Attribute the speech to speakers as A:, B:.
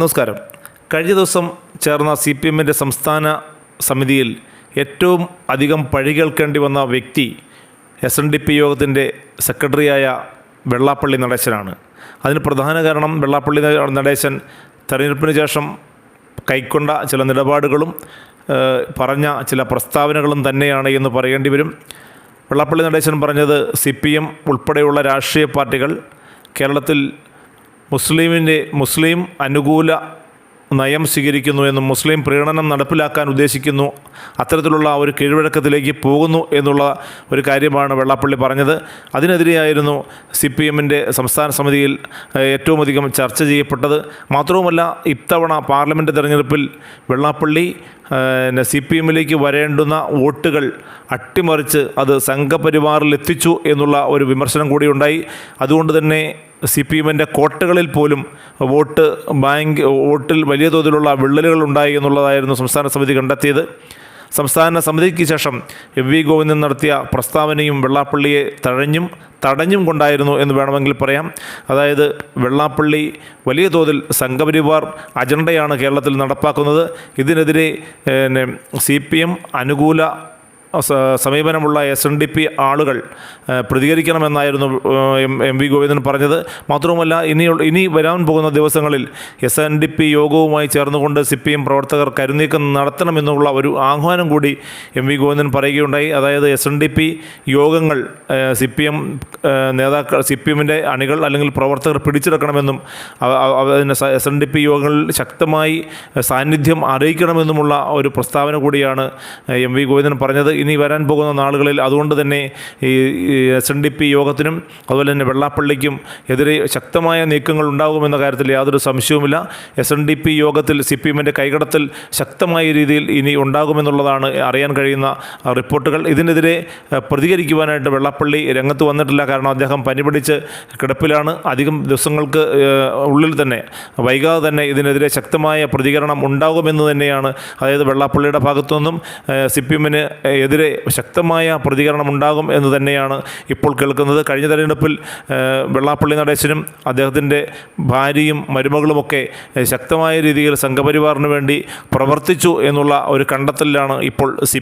A: നമസ്കാരം. കഴിഞ്ഞ ദിവസം ചേർന്ന സി പി എമ്മിന്റെ സംസ്ഥാന സമിതിയിൽ ഏറ്റവും അധികം പഴി കേൾക്കേണ്ടി വന്ന വ്യക്തി എസ് എൻ ഡി പി യോഗത്തിന്റെ സെക്രട്ടറിയായ വെള്ളാപ്പള്ളി നടേശനാണ്. അതിന് പ്രധാന കാരണം വെള്ളാപ്പള്ളി നടേശൻ തെരഞ്ഞെടുപ്പിന് ശേഷം കൈക്കൊണ്ട ചില നിലപാടുകളും പറഞ്ഞ ചില പ്രസ്താവനകളും തന്നെയാണ് എന്ന് പറയേണ്ടി വരും. വെള്ളാപ്പള്ളി നടേശൻ പറഞ്ഞത് സി പി എം ഉൾപ്പെടെയുള്ള രാഷ്ട്രീയ പാർട്ടികൾ കേരളത്തിൽ മുസ്ലിമിന്റെ മുസ്ലിം അനുകൂല നയം സ്വീകരിക്കുന്നു എന്നും മുസ്ലിം പ്രീണനം നടപ്പിലാക്കാൻ ഉദ്ദേശിക്കുന്നു അത്തരത്തിലുള്ള ഒരു കീഴ്വഴക്കത്തിലേക്ക് പോകുന്നു എന്നുള്ള ഒരു കാര്യമാണ് വെള്ളാപ്പള്ളി പറഞ്ഞത്. അതിനെതിരെയായിരുന്നു സി പി എമ്മിന്റെ സംസ്ഥാന സമിതിയിൽ ഏറ്റവും അധികം ചർച്ച ചെയ്യപ്പെട്ടത്. മാത്രവുമല്ല ഇത്തവണ പാർലമെന്റ് തെരഞ്ഞെടുപ്പിൽ വെള്ളാപ്പള്ളി സി പി എമ്മിലേക്ക് വരേണ്ടുന്ന വോട്ടുകൾ അട്ടിമറിച്ച് അത് സംഘപരിവാറിൽ എത്തിച്ചു എന്നുള്ള ഒരു വിമർശനം കൂടിയുണ്ടായി. അതുകൊണ്ട് തന്നെ സി പി എമ്മിന്റെ കോട്ടകളിൽ പോലും വോട്ട് ബാങ്ക് വോട്ടിൽ വലിയ തോതിലുള്ള വിള്ളലുകൾ ഉണ്ടായി എന്നുള്ളതായിരുന്നു സംസ്ഥാന സമിതി കണ്ടെത്തിയത്. സംസ്ഥാന സമിതിക്ക് ശേഷം എം വി ഗോവിന്ദൻ നടത്തിയ പ്രസ്താവനയും വെള്ളാപ്പള്ളിയെ തഴഞ്ഞും തടഞ്ഞും കൊണ്ടായിരുന്നു എന്ന് വേണമെങ്കിൽ പറയാം. അതായത് വെള്ളാപ്പള്ളി വലിയ തോതിൽ സംഘപരിവാർ അജണ്ടയാണ് കേരളത്തിൽ നടപ്പാക്കുന്നത്. ഇതിനെതിരെ സി പി എം അനുകൂല സമീപനമുള്ള എസ് എൻ ഡി പി ആളുകൾ പ്രതികരിക്കണമെന്നായിരുന്നു എം വി ഗോവിന്ദൻ പറഞ്ഞത്. മാത്രവുമല്ല ഇനി ഇനി വരാൻ പോകുന്ന ദിവസങ്ങളിൽ എസ് എൻ ഡി പി യോഗവുമായി ചേർന്നുകൊണ്ട് സി പി എം പ്രവർത്തകർ കരുനീക്കം നടത്തണമെന്നുള്ള ഒരു ആഹ്വാനം കൂടി എം വി ഗോവിന്ദൻ പറയുകയുണ്ടായി. അതായത് എസ് എൻ ഡി പി യോഗങ്ങൾ സി പി എം നേതാക്കൾ സി പി എമ്മിന്റെ അണികൾ അല്ലെങ്കിൽ പ്രവർത്തകർ പിടിച്ചെടുക്കണമെന്നും അതിന് എസ് എൻ ഡി പി യോഗങ്ങളിൽ ശക്തമായി സാന്നിധ്യം അറിയിക്കണമെന്നുമുള്ള ഒരു പ്രസ്താവന കൂടിയാണ് എം വി ഗോവിന്ദൻ പറഞ്ഞത്. ഇനി വരാൻ പോകുന്ന നാളുകളിൽ അതുകൊണ്ട് തന്നെ ഈ എസ് എൻ ഡി പി യോഗത്തിനും അതുപോലെ തന്നെ വെള്ളാപ്പള്ളിക്കും എതിരെ ശക്തമായ നീക്കങ്ങൾ ഉണ്ടാകുമെന്ന കാര്യത്തിൽ യാതൊരു സംശയവുമില്ല. എസ് എൻ ഡി പി യോഗത്തിൽ സി പി എമ്മിന്റെ കൈകടത്തൽ ശക്തമായ രീതിയിൽ ഇനി ഉണ്ടാകുമെന്നുള്ളതാണ് അറിയാൻ കഴിയുന്ന റിപ്പോർട്ടുകൾ. ഇതിനെതിരെ പ്രതികരിക്കുവാനായിട്ട് വെള്ളാപ്പള്ളി രംഗത്ത് വന്നിട്ടില്ല. കാരണം അദ്ദേഹം പനി പിടിച്ച് കിടപ്പിലാണ്. അധികം ദിവസങ്ങൾക്ക് ഉള്ളിൽ തന്നെ വൈകാതെ തന്നെ ഇതിനെതിരെ ശക്തമായ പ്രതികരണം ഉണ്ടാകുമെന്ന് തന്നെയാണ് അതായത് വെള്ളാപ്പള്ളിയുടെ ഭാഗത്തു നിന്നും സി പി എമ്മിന് എതിരെ ശക്തമായ പ്രതികരണം ഉണ്ടാകും എന്ന് തന്നെയാണ് ഇപ്പോൾ കേൾക്കുന്നത്. കഴിഞ്ഞ തെരഞ്ഞെടുപ്പിൽ വെള്ളാപ്പള്ളി നടേശനും അദ്ദേഹത്തിന്റെ ഭാര്യയും മരുമകളുമൊക്കെ ശക്തമായ രീതിയിൽ സംഘപരിവാറിന് വേണ്ടി പ്രവർത്തിച്ചു എന്നുള്ള ഒരു കണ്ടെത്തലിലാണ് ഇപ്പോൾ സി